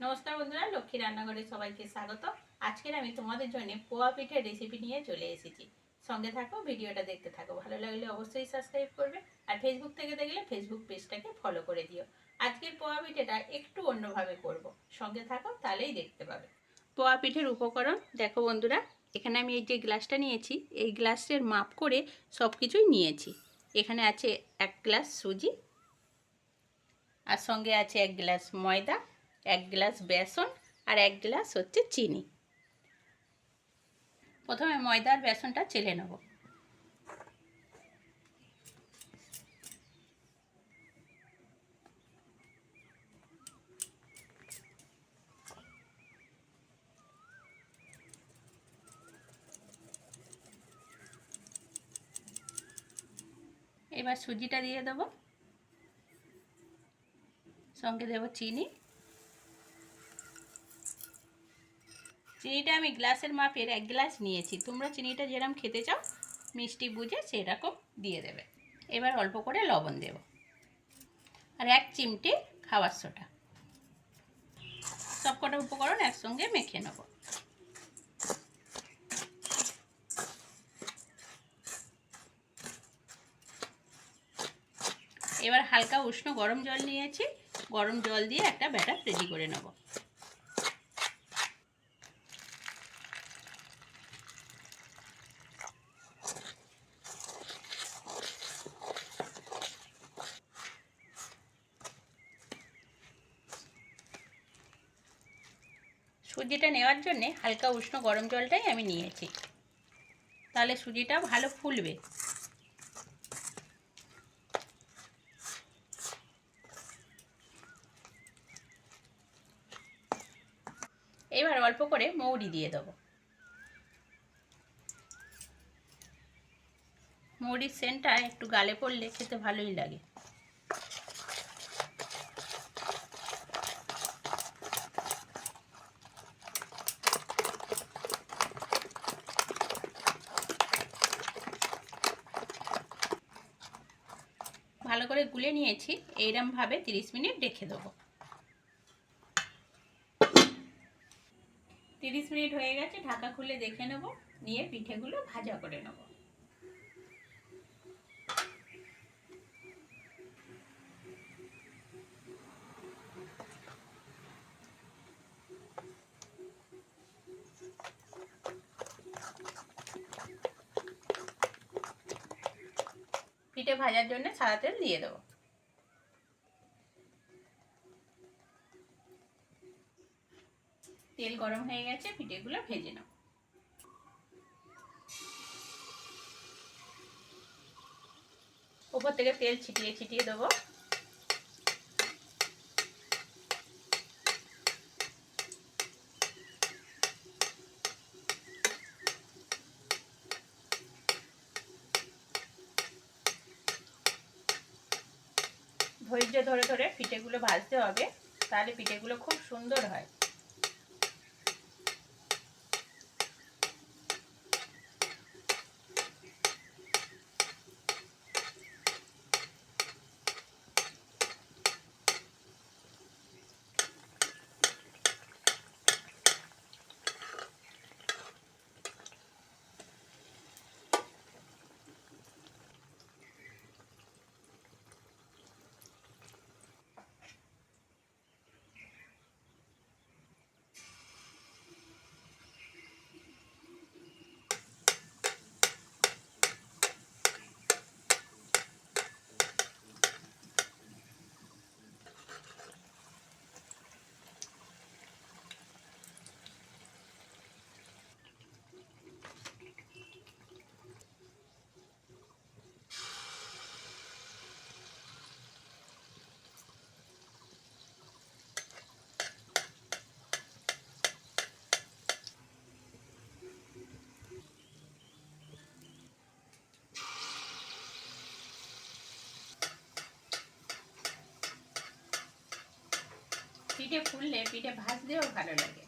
নমস্কার বন্ধুরা, লক্ষ্মী রান্নাঘরে সবাইকে স্বাগত। আজকের আমি তোমাদের জন্য পোয়া পিঠের রেসিপি নিয়ে চলে এসেছি। সঙ্গে থাকো, ভিডিওটা দেখতে থাকো। ভালো লাগলে অবশ্যই সাবস্ক্রাইব করবে আর ফেসবুক থেকে দেখলে ফেসবুক পেজটাকে ফলো করে দিও। আজকের পোয়া পিঠেটা একটু অন্যভাবে করব। সঙ্গে থাকো, তাহলেই দেখতে পাবে। পোয়া পিঠের উপকরণ, দেখো বন্ধুরা, এখানে আমি এই যে গ্লাসটা নিয়েছি, এই গ্লাসের মাপ করে সব কিছুই নিয়েছি। এখানে আছে এক গ্লাস সুজি, আর সঙ্গে আছে এক গ্লাস ময়দা এক গ্লাস বেসন আর এক গ্লাস হচ্ছে চিনি। প্রথমে ময়দা আর বেসনটা চেলে নেব। এবার সুজিটা দিয়ে দেবো। সঙ্গে দেবো চিনি। চিনিটা আমি গ্লাসের মাপের এক গ্লাস নিয়েছি। তোমরা চিনিটা যেরকম খেতে চাও, মিষ্টি বুঝে সেরকম দিয়ে দেবে। এবার অল্প করে লবণ দেব। আর এক চিমটে খাবার সোটা সব কটা উপকরণ একসঙ্গে মেখে নেব। এবার হালকা উষ্ণ গরম জল নিয়েছি। গরম জল দিয়ে একটা ব্যাটার রেডি করে নেব। সুজিটা নেওয়ার জন্যে হালকা উষ্ণ গরম জলটাই আমি নিয়েছি। তাহলে সুজিটা ভালো ফুলবে। এবার অল্প করে মৌরি দিয়ে দেবো। মৌরির সেন্টটা একটু গালে পড়লে খেতে ভালোই লাগে। ভালো করে গুলে নিয়েছি। এইরমভাবে তিরিশ মিনিট রেখে দেবো। তিরিশ মিনিট হয়ে গেছে, ঢাকা খুলে দেখে নেব। নিয়ে পিঠেগুলো ভাজা করে নেব। পিঠে ভাজার জন্য সাদা তেল দিয়ে দেবো। তেল গরম হয়ে গেছে, পিঠেগুলো ভেজে নাও। ওপর থেকে তেল ছিটিয়ে ছিটিয়ে দেবো। ধৈর্য ধরে ধরে পিঠেগুলো ভাজতে হবে তাহলে পিঠেগুলো খুব সুন্দর হয়। পিঠে ফুললে পিঠে ভাজলেও ভালো লাগে।